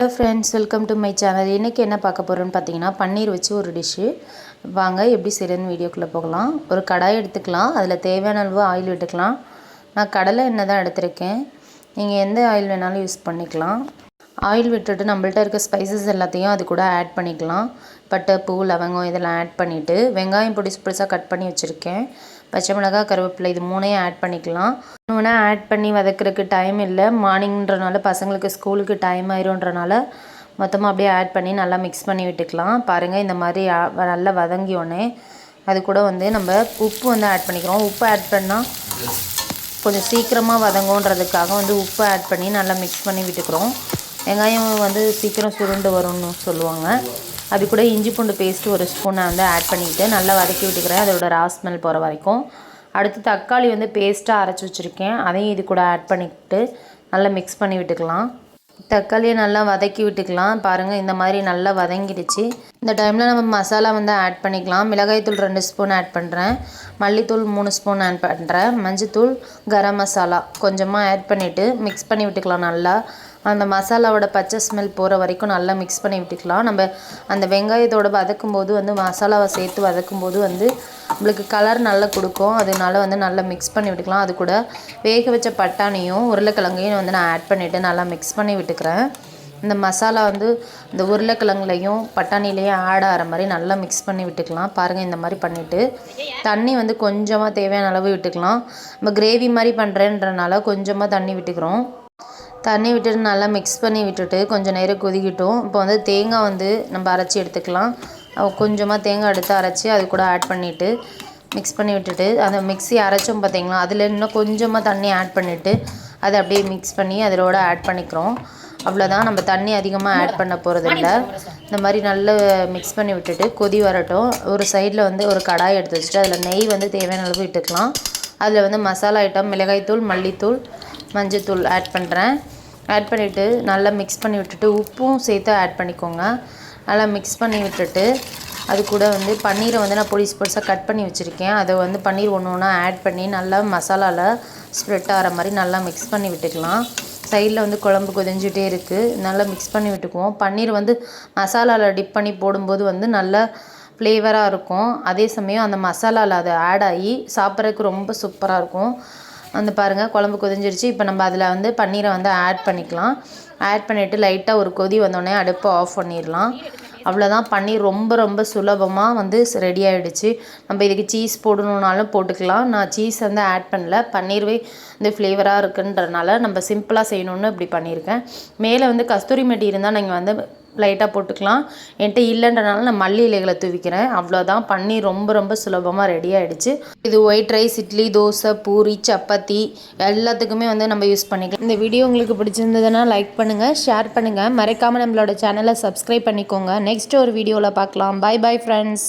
Hello friends welcome to my channel இன்றைக்கி என்ன பார்க்க போகிறோன்னு பார்த்தீங்கன்னா பன்னீர் வச்சு ஒரு டிஷ்ஷு வாங்க எப்படி செய்கிறதுன்னு வீடியோக்குள்ளே போகலாம். ஒரு கடாய் எடுத்துக்கலாம். அதில் தேவையான அளவு ஆயில் விட்டுக்கலாம். நான் கடலை எண்ணெய் தான் எடுத்திருக்கேன். நீங்கள் எந்த ஆயில் வேணாலும் யூஸ் பண்ணிக்கலாம். ஆயில் விட்டுட்டு நம்மள்ட்ட இருக்க ஸ்பைசஸ் எல்லாத்தையும் அது கூட ஆட் பண்ணிக்கலாம். பட்டை பூ லவங்கம் இதெல்லாம் ஆட் பண்ணிவிட்டு வெங்காயம் பொடிசு பொடிசாக கட் பண்ணி வச்சுருக்கேன். பச்சை மிளகா கருவேப்பிலை இது மூணையும் ஆட் பண்ணிக்கலாம். இன்னொன்று ஆட் பண்ணி வதக்கிறதுக்கு டைம் இல்லை. மார்னிங்ன்றனால பசங்களுக்கு ஸ்கூலுக்கு டைம் ஆயிரும்ன்றனால மொத்தமாக அப்படியே ஆட் பண்ணி நல்லா மிக்ஸ் பண்ணி விட்டுக்கலாம். பாருங்கள் இந்த மாதிரி நல்லா வதங்கி உடனே அது கூட வந்து நம்ம உப்பு வந்து ஆட் பண்ணிக்கிறோம். உப்பு ஆட் பண்ணால் கொஞ்சம் சீக்கிரமாக வதங்குன்றதுக்காக வந்து உப்பு ஆட் பண்ணி நல்லா மிக்ஸ் பண்ணி விட்டுக்கிறோம். வெங்காயம் வந்து சீக்கிரம் சுருண்டு வரும்னு சொல்லுவாங்க. அது கூட இஞ்சி பூண்டு பேஸ்ட்டு ஒரு ஸ்பூனை வந்து ஆட் பண்ணிவிட்டு நல்லா வதக்கி விட்டுக்கிறேன். அதோட ரா ஸ்மெல் போகிற வரைக்கும். அடுத்து தக்காளி வந்து பேஸ்ட்டாக அரைச்சி வச்சுருக்கேன். அதையும் இது கூட ஆட் பண்ணிக்கிட்டு நல்லா மிக்ஸ் பண்ணி விட்டுக்கலாம். தக்காளியை நல்லா வதக்கி விட்டுக்கலாம். பாருங்கள் இந்த மாதிரி நல்லா வதங்கிடுச்சு. இந்த டைமில் நம்ம மசாலா வந்து ஆட் பண்ணிக்கலாம். மிளகாய்த்தூள் ரெண்டு ஸ்பூன் ஆட் பண்ணுறேன் மல்லித்தூள் மூணு ஸ்பூன் ஆட் பண்ணுறேன் மஞ்சத்தூள் கரம் மசாலா கொஞ்சமாக ஆட் பண்ணிவிட்டு மிக்ஸ் பண்ணி விட்டுக்கலாம் நல்லா. அந்த மசாலாவோட பச்சை ஸ்மெல் போகிற வரைக்கும் நல்லா மிக்ஸ் பண்ணி விட்டுக்கலாம். நம்ம அந்த வெங்காயத்தோடு வதக்கும் போது வந்து மசாலாவை சேர்த்து வதக்கும் போது வந்து நம்மளுக்கு கலர் நல்லா கொடுக்கும். அதனால வந்து நல்லா மிக்ஸ் பண்ணி விட்டுக்கலாம். அது கூட வேக வச்ச பட்டாணியும் உருளைக்கிழங்கையும் வந்து நான் ஆட் பண்ணிவிட்டு நல்லா மிக்ஸ் பண்ணி விட்டுக்கிறேன். இந்த மசாலா வந்து இந்த உருளைக்கிழங்குலையும் பட்டாணிலையும் ஆட் ஆகிற மாதிரி நல்லா மிக்ஸ் பண்ணி விட்டுக்கலாம். பாருங்கள் இந்த மாதிரி பண்ணிவிட்டு தண்ணி வந்து கொஞ்சமாக தேவையான அளவு விட்டுக்கலாம். நம்ம கிரேவி மாதிரி பண்ணுறேன்றனால கொஞ்சமாக தண்ணி விட்டுக்கிறோம். தண்ணி விட்டுட்டு நல்லா மிக்ஸ் பண்ணி விட்டுட்டு கொஞ்சம் நேரம் கொதிக்கட்டும். இப்போ வந்து தேங்காய் வந்து நம்ம அரைச்சி எடுத்துக்கலாம். கொஞ்சமாக தேங்காய் எடுத்து அரைச்சி அது கூட ஆட் பண்ணிவிட்டு மிக்ஸ் பண்ணி விட்டுட்டு அந்த மிக்ஸி அரைச்சோம் பார்த்தீங்களா அதில் இன்னும் கொஞ்சமாக தண்ணி ஆட் பண்ணிவிட்டு அதை அப்படியே மிக்ஸ் பண்ணி அதோட ஆட் பண்ணிக்கிறோம். அவ்வளோதான் நம்ம தண்ணி அதிகமாக ஆட் பண்ண போகிறதில்ல இந்த மாதிரி நல்லா மிக்ஸ் பண்ணி விட்டுட்டு கொதி வரட்டும். ஒரு சைடில் வந்து ஒரு கடாய் எடுத்து வச்சுட்டு அதில் நெய் வந்து தேவையான அளவு விட்டுக்கலாம் அதில் வந்து மசாலா ஐட்டம் மிளகாய்த்தூள் மல்லித்தூள் மஞ்சத்தூள் ஆட் பண்ணுறேன் ஆட் பண்ணிவிட்டு நல்லா மிக்ஸ் பண்ணி விட்டுட்டு உப்பும் சேர்த்து ஆட் பண்ணிக்கோங்க. நல்லா மிக்ஸ் பண்ணி விட்டுட்டு அது கூட வந்து பன்னீரை வந்து நான் பொடிசு பொடிசாக கட் பண்ணி வச்சுருக்கேன். அதை வந்து பன்னீர் ஒன்று ஒன்றா ஆட் பண்ணி நல்லா மசாலாவில் ஸ்ப்ரெட் ஆகிற மாதிரி நல்லா மிக்ஸ் பண்ணி விட்டுக்கலாம். சைடில் வந்து குழம்பு கொதிஞ்சிட்டே இருக்குது நல்லா மிக்ஸ் பண்ணி விட்டுக்குவோம். பன்னீர் வந்து மசாலாவில் டிப் பண்ணி போடும்போது வந்து நல்லா ஃப்ளேவராக இருக்கும். அதே சமயம் அந்த மசாலாவில் அது ஆட் ஆகி சாப்பிட்றதுக்கு ரொம்ப சூப்பராக இருக்கும். வந்து பாருங்கள் குழம்பு கொதிஞ்சிருச்சு. இப்போ நம்ம அதில் வந்து பன்னீரை வந்து ஆட் பண்ணிக்கலாம். ஆட் பண்ணிவிட்டு லைட்டாக ஒரு கொதி வந்தோடனே அடுப்பை ஆஃப் பண்ணிடலாம். அவ்வளோதான் பன்னீர் ரொம்ப ரொம்ப சுலபமாக வந்து ரெடி ஆகிடுச்சு நம்ம இதுக்கு சீஸ் போடணுன்னாலும் போட்டுக்கலாம். நான் சீஸ் வந்து ஆட் பண்ணல. பன்னீர்வே இந்த ஃப்ளேவராக இருக்குன்றனால நம்ம சிம்பிளாக செய்யணுன்னு இப்படி பண்ணியிருக்கேன். மேலே வந்து கஸ்தூரி மெட்டி இருந்தால் நீங்கள் வந்து லைட்டாக போட்டுக்கலாம். என்கிட்ட இல்லைன்றனால நான் மல்லி இலைகளை தூவிக்கிறேன். அவ்வளோதான் பன்னீர் ரொம்ப ரொம்ப சுலபமாக ரெடி ஆகிடுச்சு இது ஒயிட் ரைஸ் இட்லி தோசை பூரி சப்பாத்தி எல்லாத்துக்குமே வந்து நம்ம யூஸ் பண்ணிக்கலாம். இந்த வீடியோ உங்களுக்கு பிடிச்சிருந்ததுன்னா லைக் பண்ணுங்கள் ஷேர் பண்ணுங்கள் மறைக்காமல் நம்மளோட சேனலை சப்ஸ்கிரைப் பண்ணிக்கோங்க. நெக்ஸ்ட் ஒரு வீடியோவில் பார்க்கலாம். பாய் பாய் ஃப்ரெண்ட்ஸ்